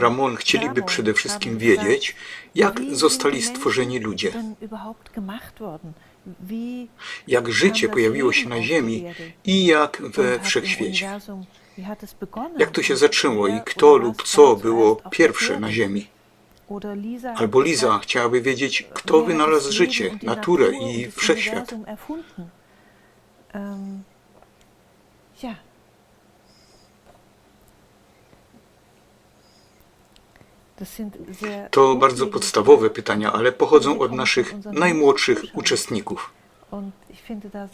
Ramon chcieliby przede wszystkim wiedzieć, jak zostali stworzeni ludzie, jak życie pojawiło się na Ziemi i jak we wszechświecie. Jak to się zaczęło i kto lub co było pierwsze na Ziemi? Albo Liza chciałaby wiedzieć, kto wynalazł życie, naturę i wszechświat. Ja. To bardzo podstawowe pytania, ale pochodzą od naszych najmłodszych uczestników.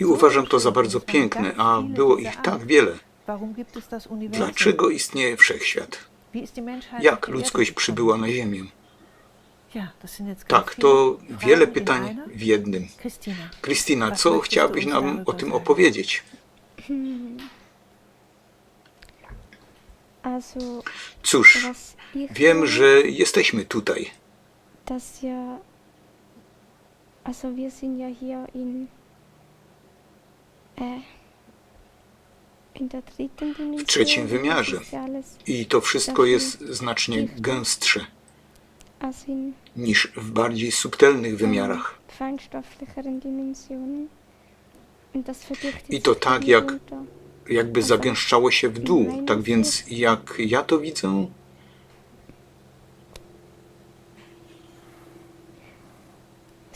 I uważam to za bardzo piękne, a było ich tak wiele. Dlaczego istnieje wszechświat? Jak ludzkość przybyła na Ziemię? Tak, to wiele pytań w jednym. Kristina, co chciałabyś nam o tym opowiedzieć? Also, Cóż, wiem, że jesteśmy tutaj. dass ja, also wir sind ja hier in, äh, in der dritten Dimension. W trzecim wymiarze. Das ist ja alles, I to wszystko jest znacznie gęstsze in niż w bardziej subtelnych wymiarach. feinstofflicheren Dimensionen. Und das verdichtet I to sich tak, jak runter. Jakby zagęszczało się w dół. Tak więc, jak ja to widzę,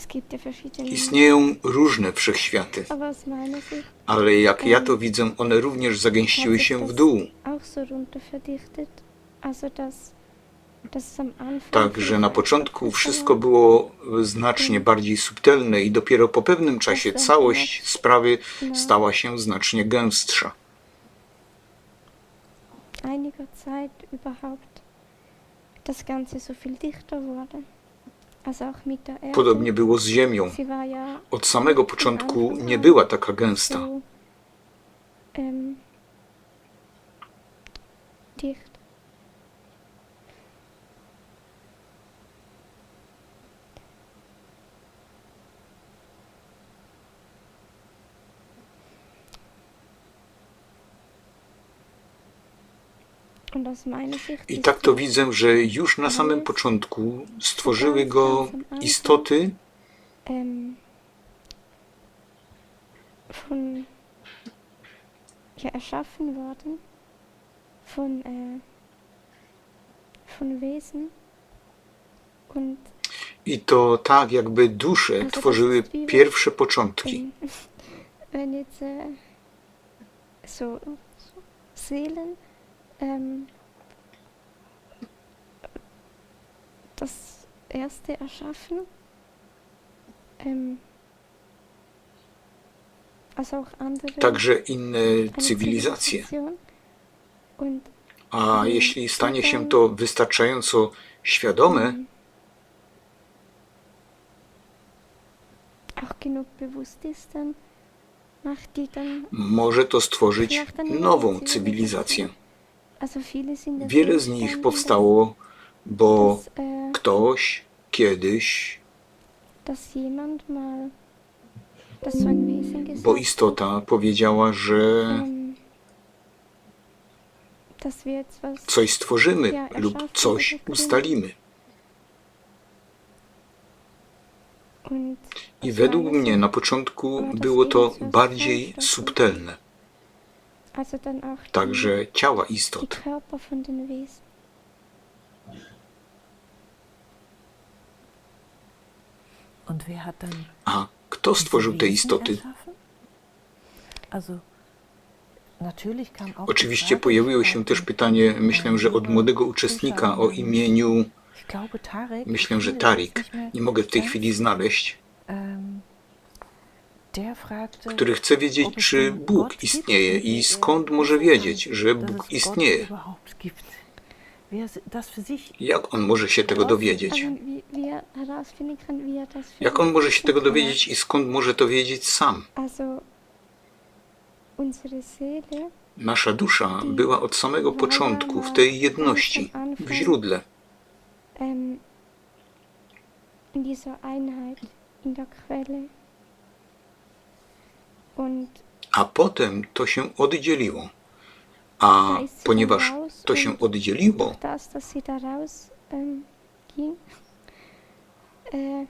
Es gibt ja verschiedene. Istnieją różne wszechświaty. Ale jak ja to widzę, one również zagęściły się w dół. auch so runter verdichtet. Also dass, dass es am Anfang Tak, że na początku wszystko było znacznie bardziej subtelne i dopiero po pewnym czasie całość sprawy stała się znacznie gęstsza. einiger Zeit überhaupt das Ganze so viel dichter wurde. Podobnie było z Ziemią. Od samego początku nie była taka gęsta. I tak to widzę, że już na samym początku stworzyły go istoty, von ja, erschaffen worden. Von, äh, von Wesen. Und i to tak jakby dusze tworzyły pierwsze początki. wenn, jetzt so, so Seelen ähm, das erste erschaffen, ähm, also auch andere Także inne cywilizacje. A jeśli stanie się to wystarczająco świadome, dann, może to stworzyć nową cywilizację. Wiele z nich powstało, bo äh, ktoś kiedyś, bo istota powiedziała, że coś stworzymy lub coś ustalimy. I według mnie na początku było to bardziej subtelne, also dann auch die, także ciała istot. A kto stworzył te istoty? Oczywiście pojawiło się też pytanie, myślę, że od młodego uczestnika o imieniu, myślę, że Tarik, nie mogę w tej chwili znaleźć, ähm, który chce wiedzieć, czy Bóg istnieje i skąd może wiedzieć, że Bóg istnieje. Jak on może się tego dowiedzieć? Jak on może się tego dowiedzieć i skąd może to wiedzieć sam? Nasza dusza była od samego początku w tej jedności, w źródle. ähm, in dieser Einheit, in der Quelle. Und A potem to się oddzieliło. A ponieważ to się oddzieliło, das, sie ähm, ging. Äh,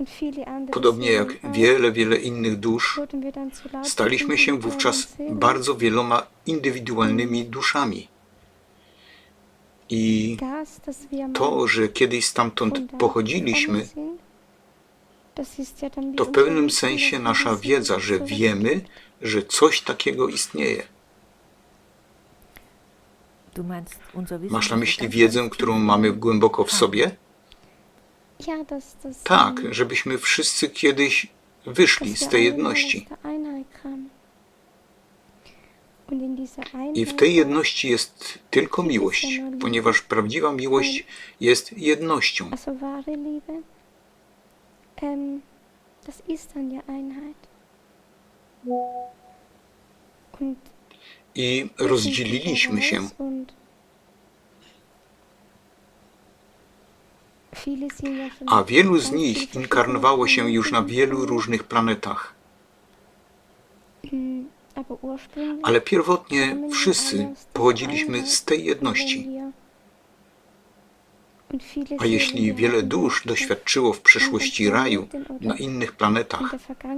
und viele andere podobnie jak wiele, wiele innych dusz, wurden wir dann zu laut staliśmy się wówczas bardzo wieloma indywidualnymi duszami. I Das, wir to, że kiedyś stamtąd pochodziliśmy, gekommen sind, das ist ja dann wie to w pewnym sensie nasza wiedza, że wiemy, że coś takiego istnieje. Masz na myśli ganz wiedzę, którą mamy głęboko w haben. sobie? Tak, żebyśmy wszyscy kiedyś wyszli z tej jedności. I w tej jedności jest tylko miłość, ponieważ prawdziwa miłość jest jednością. Ähm, das ist dann ja Einheit. Und I rozdzieliliśmy się. und A wielu z nich inkarnowało się już na wielu różnych planetach. Mm, Ale pierwotnie wszyscy pochodziliśmy z tej jedności. wenn wir- und viele A jeśli wiele dusz doświadczyło w przeszłości raju na innych in planetach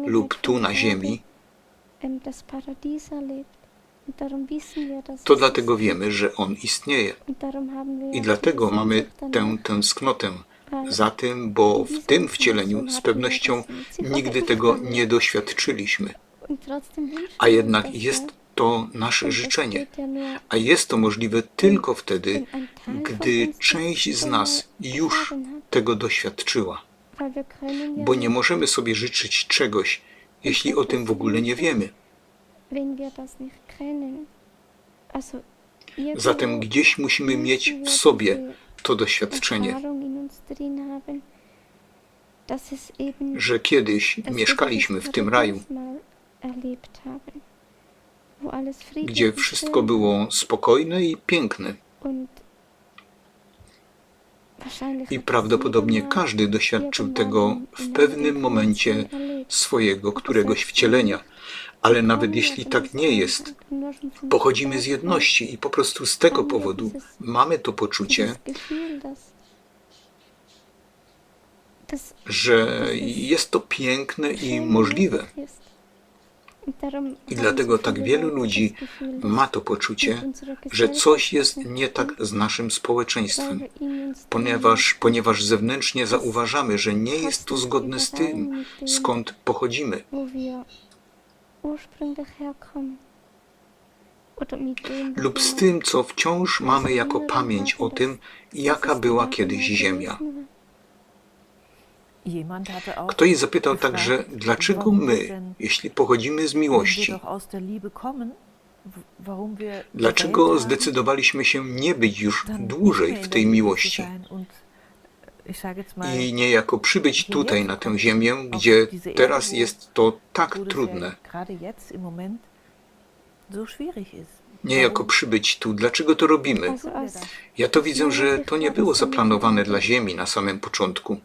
lub tu na Ziemi, to dlatego wiemy, że on istnieje. I dlatego mamy tę tęsknotę za tym, bo w tym wcieleniu z pewnością nigdy tego nie doświadczyliśmy. A jednak jest. To nasze życzenie. A jest to możliwe tylko wtedy, gdy część z nas już tego doświadczyła. Bo nie możemy sobie życzyć czegoś, jeśli o tym w ogóle nie wiemy. Zatem gdzieś musimy mieć w sobie to doświadczenie, że kiedyś mieszkaliśmy w tym raju, erlebt haben, gdzie wszystko było spokojne i piękne. I prawdopodobnie każdy doświadczył tego w pewnym momencie erlebt. swojego któregoś wcielenia. Ale nawet jeśli tak nie jest, pochodzimy z jedności i po prostu z tego powodu mamy to poczucie, że jest to piękne i możliwe. I dlatego tak wielu ludzi ma to poczucie, że coś jest nie tak z naszym społeczeństwem, ponieważ, ponieważ zewnętrznie zauważamy, że nie jest to zgodne z tym, skąd pochodzimy, lub z tym, co wciąż mamy jako pamięć o tym, jaka była kiedyś Ziemia. Ktoś zapytał także, dlaczego my, jeśli pochodzimy z miłości, dlaczego zdecydowaliśmy się nie być już dłużej w tej miłości? mal, i niejako przybyć tutaj na tę ziemię, gdzie teraz jest to tak trudne, niejako przybyć tu. Dlaczego to robimy? Ja to widzę, że to nie było zaplanowane dla Ziemi na samym początku.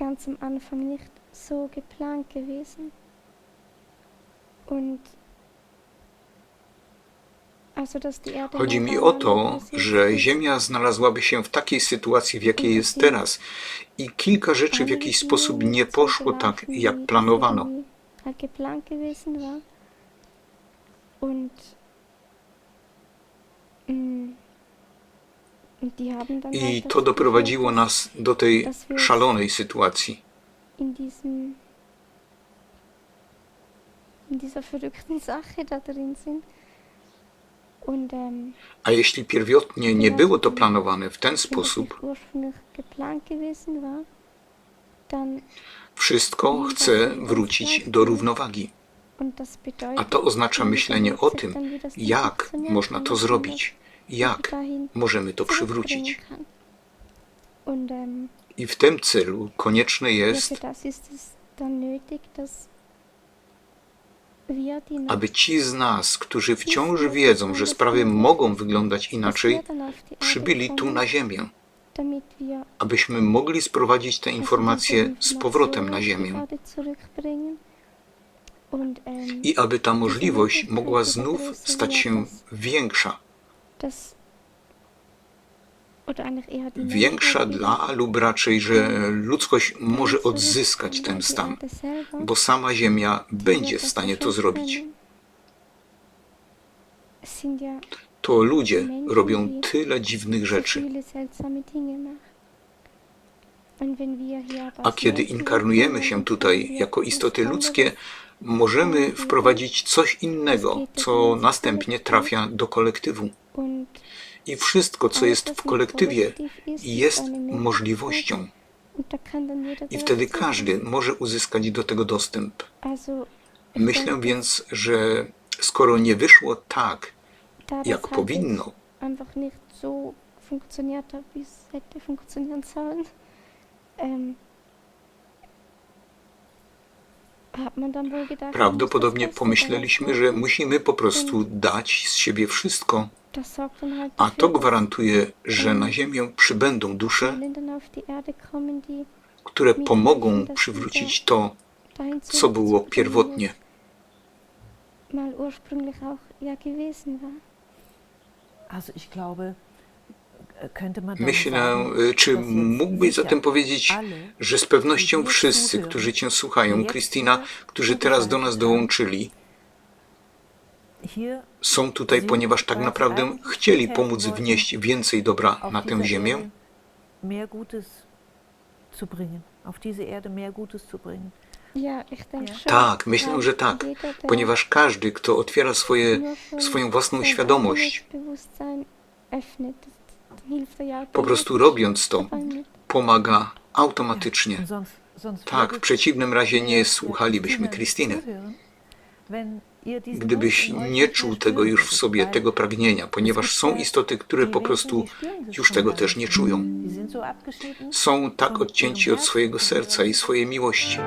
Ganz am Anfang nicht so geplant gewesen. Und also, dass die Erde Chodzi mi o to, że. Ziemia znalazłaby się w takiej sytuacji, w jakiej jest teraz i kilka rzeczy w jakiś sposób nie poszło tak, jak planowano. Und, mm, und die haben dann I to doprowadziło nas do tej szalonej sytuacji. ähm, A jeśli pierwotnie nie było to planowane w ten sposób, wszystko chce wrócić do równowagi. A to oznacza myślenie o tym, jak można to zrobić, jak możemy to przywrócić. I w tym celu konieczne jest, aby ci z nas, którzy wciąż wiedzą, że sprawy mogą wyglądać inaczej, przybyli tu na Ziemię, abyśmy mogli sprowadzić te informacje z powrotem na Ziemię. I aby ta możliwość mogła znów stać się większa. Większa dla lub raczej, że ludzkość może odzyskać ten stan, bo sama Ziemia będzie w stanie to zrobić. To ludzie robią tyle dziwnych rzeczy. A kiedy inkarnujemy się tutaj jako istoty ludzkie, możemy wprowadzić coś innego, co następnie trafia do kolektywu. I wszystko, co jest w kolektywie, jest możliwością. I wtedy każdy może uzyskać do tego dostęp. Myślę więc, że skoro nie wyszło tak, jak powinno, funktioniert hat, wie es hätte funktionieren sollen, ähm, prawdopodobnie das Beste pomyśleliśmy, że musimy po prostu dać z siebie wszystko, a to gwarantuje, że na Ziemię przybędą dusze, które pomogą przywrócić to, co było pierwotnie. Also ich glaube, äh, könnte man dann Myślę, y, czy mógłbyś zatem powiedzieć, że z pewnością wszyscy, którzy Cię słuchają, Kristina, którzy teraz do nas dołączyli, są tutaj, ponieważ tak naprawdę chcieli pomóc wnieść więcej dobra na tę ziemię? Tak, myślę, że tak, ponieważ każdy, kto otwiera swoje, swoją własną świadomość, po prostu robiąc to, pomaga automatycznie. Tak, w przeciwnym razie nie słuchalibyśmy Krystyny. Gdybyś nie czuł tego już w sobie, tego pragnienia, ponieważ są istoty, które po prostu już tego też nie czują. Są tak odcięci od swojego serca i swojej miłości.